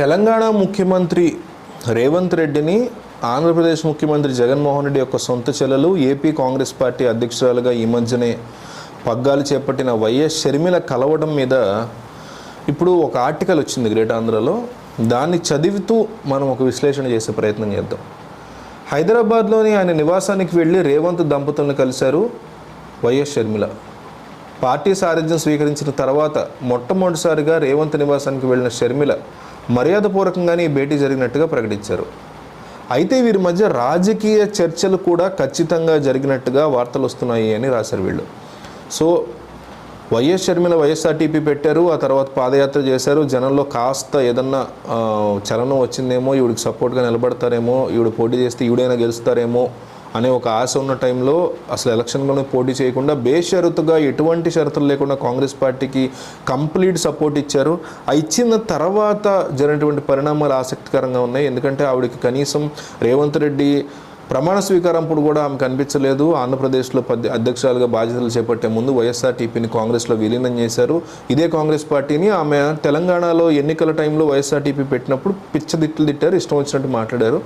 తెలంగాణ ముఖ్యమంత్రి రేవంత్ రెడ్డిని ఆంధ్రప్రదేశ్ ముఖ్యమంత్రి జగన్మోహన్ రెడ్డి యొక్క సొంత చెల్లెలు ఏపీ కాంగ్రెస్ పార్టీ అధ్యక్షురాలుగా ఈ మధ్యనే పగ్గాలు చేపట్టిన వైఎస్ షర్మిల కలవడం మీద ఇప్పుడు ఒక ఆర్టికల్ వచ్చింది గ్రేట్ ఆంధ్రలో. దాన్ని చదువుతూ మనం ఒక విశ్లేషణ చేసే ప్రయత్నం చేద్దాం. హైదరాబాద్లోని ఆయన నివాసానికి వెళ్ళి రేవంత్ దంపతులను కలిశారు వైఎస్ షర్మిల. పార్టీ సారథ్యం స్వీకరించిన తర్వాత మొట్టమొదటిసారిగా రేవంత్ నివాసానికి వెళ్ళిన షర్మిల మర్యాదపూర్వకంగానే ఈ భేటీ జరిగినట్టుగా ప్రకటించారు. అయితే వీరి మధ్య రాజకీయ చర్చలు కూడా ఖచ్చితంగా జరిగినట్టుగా వార్తలు వస్తున్నాయి అని రాశారు వీళ్ళు. సో వైఎస్ షర్మిల వైఎస్ఆర్టీపీ పెట్టారు ఆ తర్వాత పాదయాత్ర చేశారు. జనంలో కాస్త ఏదన్నా చలనం వచ్చిందేమో ఈవిడికి సపోర్ట్గా నిలబడతారేమో ఈవిడ పోటీ చేస్తే ఈవిడైనా గెలుస్తారేమో అనే ఒక ఆశ ఉన్న టైంలో అసలు ఎలక్షన్లోనే పోటీ చేయకుండా బేషరతుగా ఎటువంటి షరతులు లేకుండా కాంగ్రెస్ పార్టీకి కంప్లీట్ సపోర్ట్ ఇచ్చారు. ఆ ఇచ్చిన తర్వాత జరిగినటువంటి పరిణామాలు ఆసక్తికరంగా ఉన్నాయి. ఎందుకంటే ఆవిడకి కనీసం రేవంత్ రెడ్డి ప్రమాణ స్వీకారంప్పుడు కూడా ఆమె కనిపించలేదు. ఆంధ్రప్రదేశ్లో పద్య అధ్యక్షురాలుగా బాధ్యతలు చేపట్టే ముందు వైఎస్ఆర్టీపీని కాంగ్రెస్లో విలీనం చేశారు. ఇదే కాంగ్రెస్ పార్టీని ఆమె తెలంగాణలో ఎన్నికల టైంలో వైఎస్ఆర్టీపీ పెట్టినప్పుడు పిచ్చదిట్లు తిట్టారు. ఇష్టం వచ్చినట్టు మాట్లాడారు.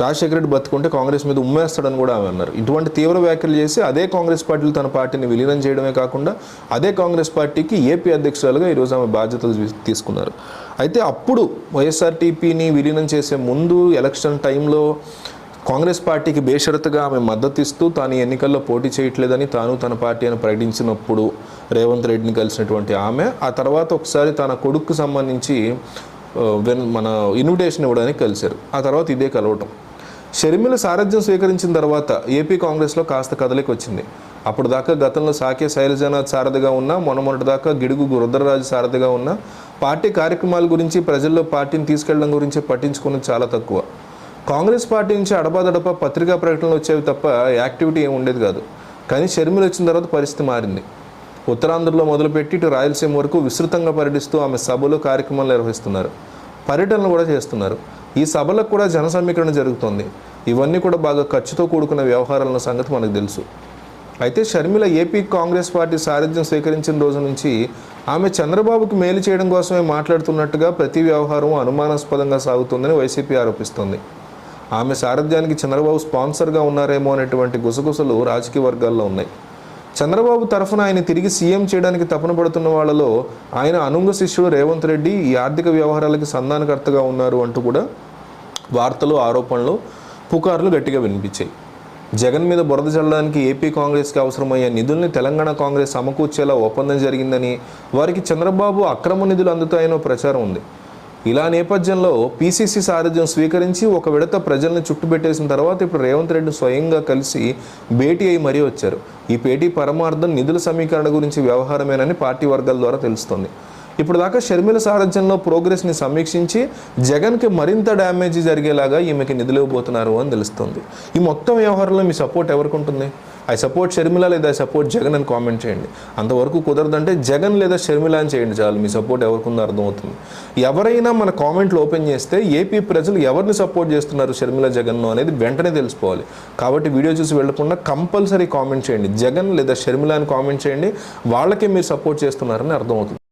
రాజశేఖర రెడ్డి బతుకుంటే కాంగ్రెస్ మీద ఉమ్మేస్తాడని కూడా ఆమె అన్నారు. ఇటువంటి తీవ్ర వ్యాఖ్యలు చేసి అదే కాంగ్రెస్ పార్టీలు తన పార్టీని విలీనం చేయడమే కాకుండా అదే కాంగ్రెస్ పార్టీకి ఏపీ అధ్యక్షురాలుగా ఈరోజు ఆమె బాధ్యతలు తీసుకున్నారు. అయితే అప్పుడు వైఎస్ఆర్టీపీని విలీనం చేసే ముందు ఎలక్షన్ టైంలో కాంగ్రెస్ పార్టీకి బేషరతుగా ఆమె మద్దతు ఇస్తూ తాను ఎన్నికల్లో పోటీ చేయట్లేదని తాను తన పార్టీ అని ప్రకటించినప్పుడు రేవంత్ రెడ్డిని కలిసినటువంటి ఆమె ఆ తర్వాత ఒకసారి తన కొడుకు సంబంధించి వెన్ మన ఇన్విటేషన్ ఇవ్వడానికి కలిశారు. ఆ తర్వాత ఇదే కలవటం. షర్మిల సారథ్యం స్వీకరించిన తర్వాత ఏపీ కాంగ్రెస్లో కాస్త కదలికి వచ్చింది అప్పుడు దాకా గతంలో సాకే శైలజనాథ్ సారథిగా ఉన్న మొన్నమొన్నటి దాకా గిడుగు రుద్రరాజు సారథిగా ఉన్న పార్టీ కార్యక్రమాల గురించి ప్రజల్లో పార్టీని తీసుకెళ్ళడం గురించి పట్టించుకున్నది చాలా తక్కువ. కాంగ్రెస్ పార్టీ నుంచి అడపాదడప పత్రికా ప్రకటనలు వచ్చేవి తప్ప యాక్టివిటీ ఏమి ఉండేది కాదు. కానీ షర్మిల వచ్చిన తర్వాత పరిస్థితి మారింది. ఉత్తరాంధ్రలో మొదలుపెట్టి ఇటు రాయలసీమ వరకు విస్తృతంగా పర్యటిస్తూ ఆమె సభలు కార్యక్రమాలు నిర్వహిస్తున్నారు. పర్యటనలు కూడా చేస్తున్నారు. ఈ సభలకు కూడా జన సమీకరణ జరుగుతోంది. ఇవన్నీ కూడా బాగా ఖర్చుతో కూడుకున్న వ్యవహారాల సంగతి మనకు తెలుసు. అయితే షర్మిల ఏపీ కాంగ్రెస్ పార్టీ సారథ్యం స్వీకరించిన రోజు నుంచి ఆమె చంద్రబాబుకు మేలు చేయడం కోసమే మాట్లాడుతున్నట్టుగా ప్రతి వ్యవహారం అనుమానాస్పదంగా సాగుతుందని వైసీపీ ఆరోపిస్తోంది. ఆమె సారథ్యానికి చంద్రబాబు స్పాన్సర్గా ఉన్నారేమో అనేటువంటి గుసగుసలు రాజకీయ వర్గాల్లో ఉన్నాయి. చంద్రబాబు తరఫున ఆయన తిరిగి సీఎం చేయడానికి తపన పడుతున్న వాళ్ళలో ఆయన అనుంగ శిష్యుడు రేవంత్ రెడ్డి ఈ ఆర్థిక వ్యవహారాలకి సంధానకర్తగా ఉన్నారు అంటూ కూడా వార్తలు ఆరోపణలు పుకార్లు గట్టిగా వినిపించాయి. జగన్ మీద బురద చల్లడానికి ఏపీ కాంగ్రెస్కి అవసరమయ్యే నిధుల్ని తెలంగాణ కాంగ్రెస్ సమకూర్చేలా ఒప్పందం జరిగిందని వారికి చంద్రబాబు అక్రమ నిధులు అందుతాయనో ప్రచారం ఉంది. ఇలా నేపథ్యంలో పీసీసీ సారథ్యం స్వీకరించి ఒక విడత ప్రజల్ని చుట్టుపెట్టేసిన తర్వాత ఇప్పుడు రేవంత్ రెడ్డి స్వయంగా కలిసి భేటీ అయి మరీ వచ్చారు. ఈ భేటీ పరమార్థం నిధుల సమీకరణ గురించి వ్యవహారమేనని పార్టీ వర్గాల ద్వారా తెలుస్తోంది. ఇప్పుడు దాకా షర్మిల సారథ్యంలో ప్రోగ్రెస్ని సమీక్షించి జగన్కి మరింత డ్యామేజ్ జరిగేలాగా ఈమెకి నిధులు ఇవ్వబోతున్నారు అని తెలుస్తుంది. ఈ మొత్తం వ్యవహారంలో మీ సపోర్ట్ ఎవరికి ఉంటుంది? ఐ సపోర్ట్ షర్మిల లేదా ఐ సపోర్ట్ జగన్ అని కామెంట్ చేయండి. అంతవరకు కుదరదంటే జగన్ లేదా షర్మిల అని చేయండి చాలు. మీ సపోర్ట్ ఎవరికి ఉందో అర్థమవుతుంది. ఎవరైనా మన కామెంట్లు ఓపెన్ చేస్తే ఏపీ ప్రజలు ఎవరిని సపోర్ట్ చేస్తున్నారు షర్మిల జగన్ను అనేది వెంటనే తెలుసుకోవాలి. కాబట్టి వీడియో చూసి వెళ్ళకుండా కంపల్సరీ కామెంట్ చేయండి. జగన్ లేదా షర్మిల అని కామెంట్ చేయండి. వాళ్ళకే మీరు సపోర్ట్ చేస్తున్నారని అర్థమవుతుంది.